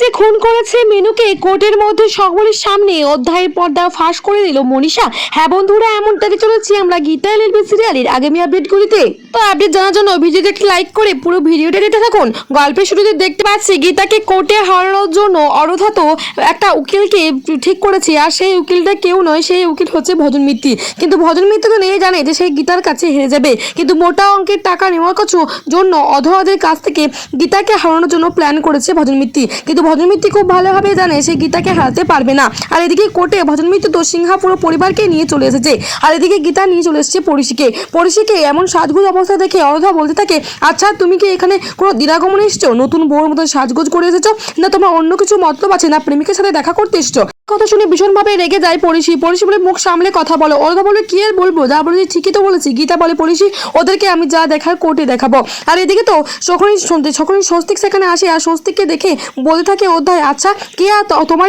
যে খুন করেছে মেনুকে কোর্টের মধ্যে সকলের সামনে অধ্যায়ের পর্দা ফাঁস করে দিল মনীষা। হ্যাঁ বন্ধুরা এমনটাকে চলেছি আমরা গীতা এলএলবি সিরিয়ালের আগামী আপডেটগুলিতে। তো আপডেট জানার জন্য ভিডিওতে একটি লাইক করে পুরো ভিডিওটা দেখতে থাকুন। গল্পের শুরুতে দেখতে পাচ্ছি গীতাকে কোর্টে হারানোর জন্য অরধা তো একটা উকিলকে ঠিক করেছে, আর সেই উকিলটা কেউ নয়, সেই উকিল হচ্ছে ভজন মিত্তি। কিন্তু ভজন মিত্তি তো নেই, জানে যে সেই গীতার কাছে হেরে যাবে। কিন্তু মোটা অঙ্কের টাকা নেওয়ার কিছু জন্য অধরাদের কাছ থেকে গীতাকে হারানোর জন্য প্ল্যান করেছে ভজন মিত্তি। কিন্তু ভজন মিত্তি খুব ভালোভাবে জানে, সে গীতাকে হারাতে পারবে না। আর এদিকে কোর্টে ভজনমিত্র তো সিংহা পুরো পরিবারকে নিয়ে চলে এসেছে। আর এদিকে গীতা নিয়ে চলে এসেছে পড়শিকে পড়শিকে এমন সাজগোজ অবস্থা দেখে অরধা বলতে থাকে আচ্ছা তুমি কি এখানে কোনো দিরাগমনে এসছো? নতুন বউর মতো সাজগোজ করে এসেছ? না, তোমার অন্য কিছু মতলব আছে? না, প্রেমিকের সাথে দেখা করতে এসছো? কথা শুনে ভীষণভাবে রেগে যায় পড়শি পড়শি বলে, মুখ সামলে কথা বলো। ওরা বলে, কি আর বলব? যা বলেছি ঠিকই তো বলেছি। গীতা বলে পড়শি ওদেরকে আমি যা দেখার কোর্টে দেখাবো। আর এদিকে তো যখনই শুনতে, যখনই স্বস্তিক সেখানে আসে আর স্বস্তিককে দেখে বলতে থাকে, অধ্যায় আচ্ছা কে আর তোমার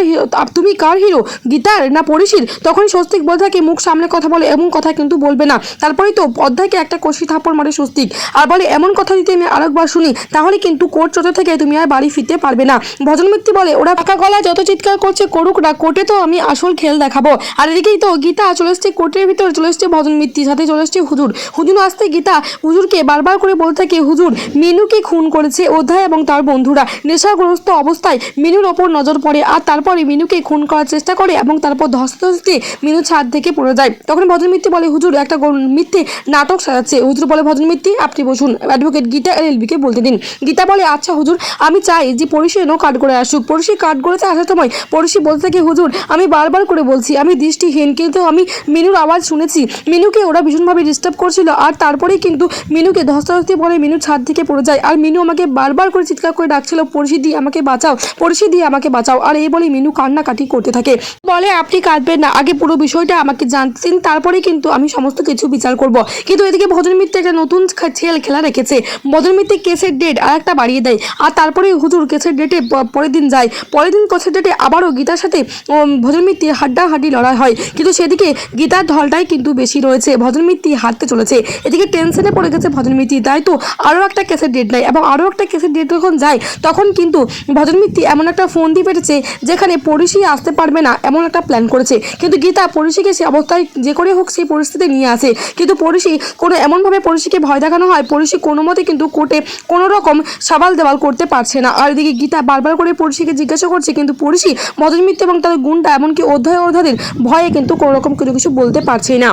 তুমি কার হিরো? গীতার না পড়শির তখনই স্বস্তিক বলে থাকে, মুখ সামলে কথা বলে, এমন কথা কিন্তু বলবে না। তারপরেই তো অধ্যায়কে একটা কষি থাপ্পড় মারে স্বস্তিক। আর বলে, এমন কথা যদি আমি আরেকবার শুনি, তাহলে কিন্তু কোর্ট চোদ্দ থেকে তুমি আর বাড়ি ফিরতে পারবে না। ভজন মিত্তি বলে, ওরা পাকা গলায় যত চিৎকার করছে, করুক না কোর্টে তো আমি আসল খেল দেখাবো। আর এদিকেই তো গীতা চলে এসছে কোর্টের ভিতরে, চলে এসছে ভজন মিত্তি, সাথে চলে এসছে হুজুর। হুজুর আসতে গীতা হুজুরকে বারবার করে বলতে থাকে, হুজুর, মিনুকে খুন করেছে অধ্যায় এবং তার বন্ধুরা। নেশাগ্রস্ত অবস্থায় মিনুর ওপর নজর পড়ে আর তারপরে মিনুকে খুন করার চেষ্টা করে এবং তারপর ধস্তে মিনু ছাদ থেকে পড়ে যায়। তখন ভজন মিত্তি বলে, হুজুর, একটা মিথ্যে নাটক সাজাচ্ছে। হুজুর বলে, ভজন মিত্তি, আপনি বসুন। অ্যাডভোকেট গীতা এলএলবিকে বলতে দিন। গীতা বলে আচ্ছা হুজুর, আমি চাই যে পড়শি এনো কাঠ করে আসুক। পড়শি কাঠ করেছে আসার সময় পড়শি বলতে থাকে, হুজুর আমি বারবার করে বলছি, আমি দৃষ্টিহীন, কিন্তু আমি মিনুর আওয়াজ শুনেছি। মিনুকে ওরা ভীষণভাবে ডিস্টার্ব করছিল, আর তারপরেই কিন্তু মিনুকে ধস্তাধস্তি পরে মিনু ছাদ থেকে পড়ে যায়। আর মিনু আমাকে বারবার করে চিৎকার করে ডাকছিল, পড়শি দিয়ে আমাকে বাঁচাও, পড়শি দিয়ে আমাকে বাঁচাও। আর এই বলে মিনু কান্নাকাটি করতে থাকে। বলে, আপনি কাঁদবেন না, আগে পুরো বিষয়টা আমাকে জানতেন তারপরে কিন্তু আমি সমস্ত কিছু বিচার করব। কিন্তু এদিকে ভজন মিত্র একটা নতুন ছেল খেলা রেখেছে। ভজন মিত্র কেসের ডেট আর একটা বাড়িয়ে দেয়, আর তারপরে হুজুর কেসের ডেটে পরের দিন যায়। পরের দিন কেসের ডেটে আবারও গীতার সাথে উম, ভজন মিত্তির হাড্ডাহাড্ডি লড়াই হয়। কিন্তু সেদিকে গীতার ঢলটাই কিন্তু বেশি রয়েছে। ভজন মিত্তি হারতে চলেছে। এদিকে টেনশনে পড়ে গেছে ভজন মিত্তি তাই তো আরও একটা কেসের ডেট নেয় এবং আরও একটা কেসের ডেট যখন যায় তখন কিন্তু ভজন মিত্তি এমন একটা ফোন দিয়ে পেরেছে যেখানে পড়শি আসতে পারবে না এমন একটা প্ল্যান করেছে। কিন্তু গীতা পড়শিকে সে অবস্থায় যে করে হোক সেই পরিস্থিতি নিয়ে আসে। কিন্তু পড়িশি কোনো এমনভাবে পড়শিকে ভয় দেখানো হয় পড়শি কোনো মতে কিন্তু কোর্টে কোনো রকম সাবাল দেওয়াল করতে পারছে না। আর এদিকে গীতা বারবার করে পড়িশিকে জিজ্ঞাসা করছে কিন্তু পড়শি ভজন মিত্র এবং গুণটা এমনকি অধ্যায় অধ্যাদের ভয়ে কিন্তু কোনো রকম কোনো কিছু বলতে পারছি না।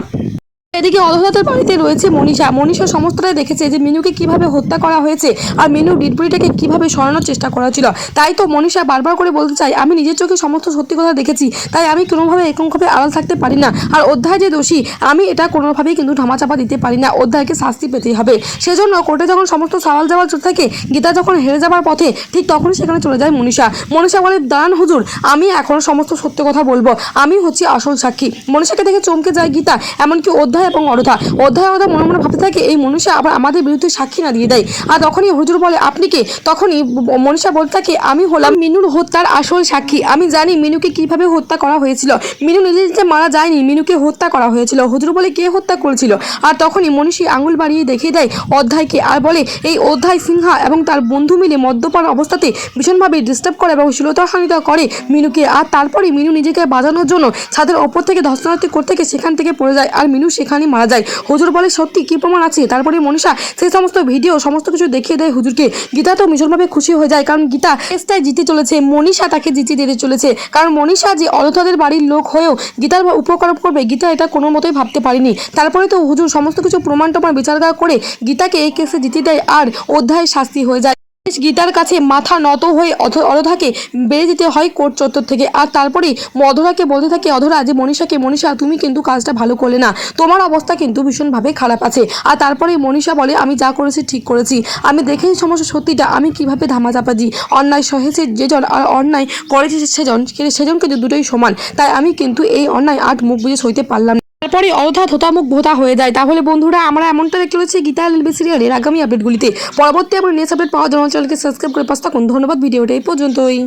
এদিকে অধরাতের বাড়িতে রয়েছে মনীষা। মনীষা সমস্তটাই দেখেছে যে মিনুকে কীভাবে হত্যা করা হয়েছে আর মিনু ডিডবুড়িটাকে কীভাবে সরানোর চেষ্টা করা ছিল তাই তো মনীষা বারবার করে বলতে চাই আমি নিজের চোখে সমস্ত সত্যি কথা দেখেছি, তাই আমি কোনোভাবে এরকমভাবে আড়াল থাকতে পারি না। আর অধ্যায় যে দোষী, আমি এটা কোনোভাবেই কিন্তু ধামাচাপা দিতে পারি না। অধ্যায়কে শাস্তি পেতেই হবে। সেজন্য কোর্টে যখন সমস্ত সওয়াল চলতে থাকে, গীতা যখন হেরে যাবার পথে, ঠিক তখনই সেখানে চলে যায় মনীষা। মনীষা বলে, দাঁড়ান হুজুর, আমি এখন সমস্ত সত্য কথা বলব। আমি হচ্ছি আসল সাক্ষী। মনীষাকে দেখে চমকে যায় গীতা, এমনকি অধ্যায় এবং অরধা। অধ্যায় অরধা মনে মনে ভাবতে থাকে, এই মনীষা আবার আমাদের বিরুদ্ধে সাক্ষী না দিয়ে দেয়। আর তখনই হুজুর বলে, আপনি কে? তখনই মনীষা বলতে থাকে, আমি হলাম মিনুর হত্যার আসল সাক্ষী। আমি জানি মিনুকে কীভাবে হত্যা করা হয়েছিল। মিনু নিজে মারা যায়নি, মিনুকে হত্যা করা হয়েছিল। হুজুর বলে, কে হত্যা করেছিল? আর তখনই মনীষী আঙুল বাড়িয়ে দেখিয়ে দেয় অধ্যায়কে আর বলে, এই অধ্যায় সিনহা এবং তার বন্ধু মিলে মদ্যপান অবস্থাতে ভীষণভাবে ডিস্টার্ব করে এবং শ্লীলতাহানিতা করে মিনুকে। আর তারপরে মিনু নিজেকে বাজানোর জন্য ছাদের ওপর থেকে ধস্তাধস্তি করতে গিয়ে সেখান থেকে পড়ে যায়। আর মিনু সেখানেই মারা যায়। হুজুর বলে, সত্যি কি প্রমাণ আছে? তারপরে মনীষা সেই সমস্ত ভিডিও, সমস্ত কিছু দেখিয়ে দেয় হুজুরকে। গীতা তো ভীষণভাবে খুশি হয়ে যায়, কারণ গীতা কেসটায় জিতে চলেছে, মনীষা তাকে জিতে দিতে চলেছে। কারণ মনীষা যে অনথাদের বাড়ির লোক হয়েও গীতার উপকার করবে, গীতা এটা কোনো মতোই ভাবতে পারিনি। তারপরে তো হুজুর সমস্ত কিছু প্রমাণ টমাণ বিচার করে গীতাকে এই কেসে জিতে দেয়, আর অধ্যায় শাস্তি হয়ে যায়। গীতার কাছে মাথা নত হয়ে অধ- অধরাকে বেড়ে যেতে হয় কোর্ট চত্বর থেকে। আর তারপরে অধরাকে বলতে থাকে, অধরা, যে মনীষাকে, মনীষা, তুমি কিন্তু কাজটা ভালো করলে না। তোমার অবস্থা কিন্তু ভীষণভাবে খারাপ আছে। আর তারপরে মনীষা বলে, আমি যা করেছি ঠিক করেছি। আমি দেখেছি সমস্ত সত্যিটা। আমি কীভাবে ধামাচাপা দিই অন্যায় সহেছে যেজন, আর অন্যায় করেছে সেজন সেজন কিন্তু দুটোই সমান। তাই আমি কিন্তু এই অন্যায় আট মুখ বুঝে সইতে পারলাম। তারপরে অযথা ধোতামুখ ভোতা হয়ে যায়। তাহলে বন্ধুরা, আমরা এমনটা দেখতে চলেছি গীতা রেলবে সিরিয়ালের আগামী আপডেটগুলিতে। পরবর্তী আমার নেক্সট আপডেট পাওয়ার জন্য চ্যানেলকে সাবস্ক্রাইব করে পাশ থাকুন। ধন্যবাদ ভিডিওটা এই পর্যন্তই।